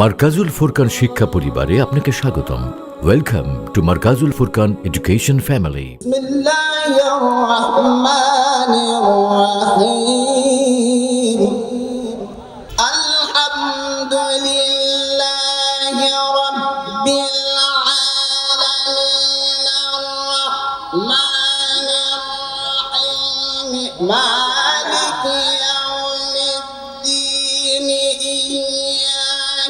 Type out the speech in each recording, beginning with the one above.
মার্কাজুল ফুরকান শিক্ষা পরিবারে আপনাকে স্বাগতম। Welcome to Markazul Furqan education family মালিক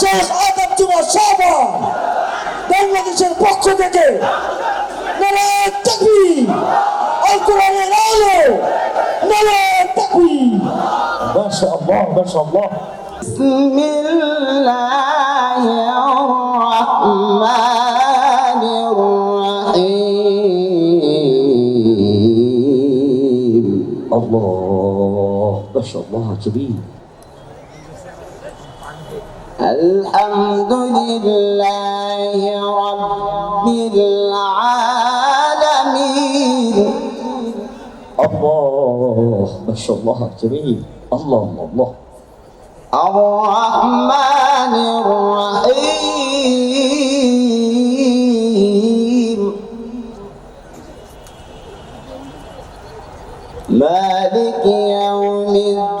শেখ আদম জুমা সাহবা বাংলাদেশের পক্ষ থেকে নারায়ণ তাকবীর আল কোরআনের আলো নারায়ণ তাকবীর মাশাআল্লাহ মাশাআল্লাহ بسم الله الرحمن الرحيم الله মাশাআল্লাহ জমিল الحمد لله رب العالمين. الله ما شاء الله جميل. الله الله. الرحمن الرحيم. مالك يوم الدين.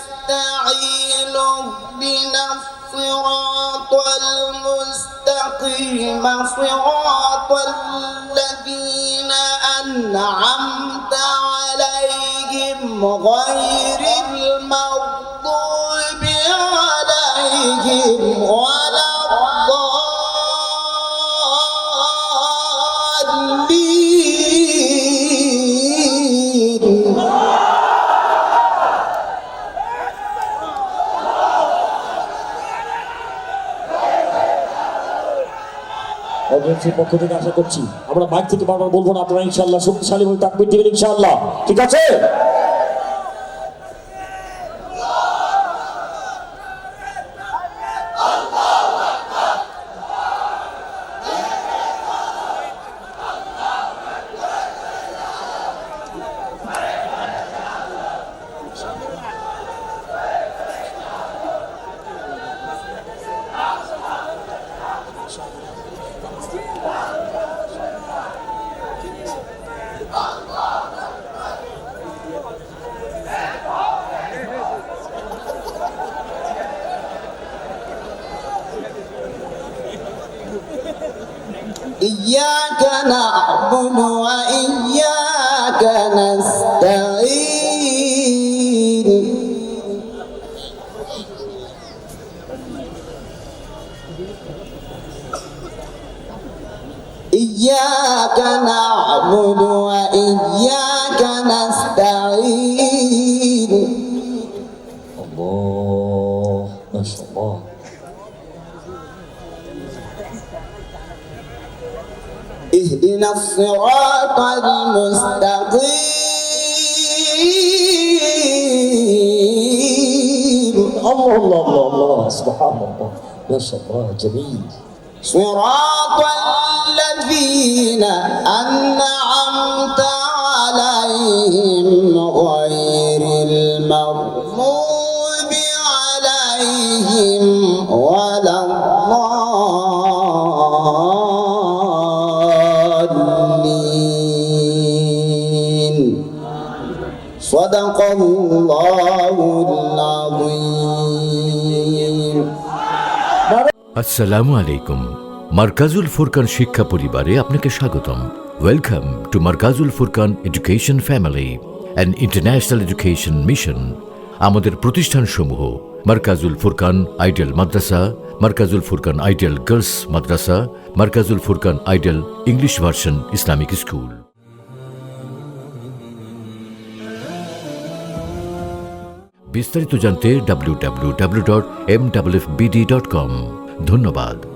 اهدنا الصراط المستقيم صراط الذين أنعمت عليهم غير এজেন্সির পক্ষ থেকে আশা করছি আমরা বাইক থেকে বারবার বলব না, আপনারা ইনশাল্লাহ শক্তিশালী হয়ে থাকবে ইনশাল্লাহ ঠিক আছে? إياك نعبد وإياك نستعين إياك نعبد وإياك نستعين الله ما شاء الله اهدنا الصراط المستقيم. الله الله الله الله سبحان الله ما شاء الله جميل. صراط الذين أنعمت আসসালামু আলাইকুম। মার্কাজুল ফুরকান শিক্ষা পরিবারে আপনাকে স্বাগতম। Welcome to Markazul Furqan education family and international education mission আমাদের প্রতিষ্ঠানসমূহ মার্কাজুল ফুরকান আইডিয়াল মাদ্রাসা, Markazul Furqan ideal girls madrasa, Markazul Furqan ideal English version Islamic school. বিস্তারিত জানতে W W W dot M W dot com ধন্যবাদ।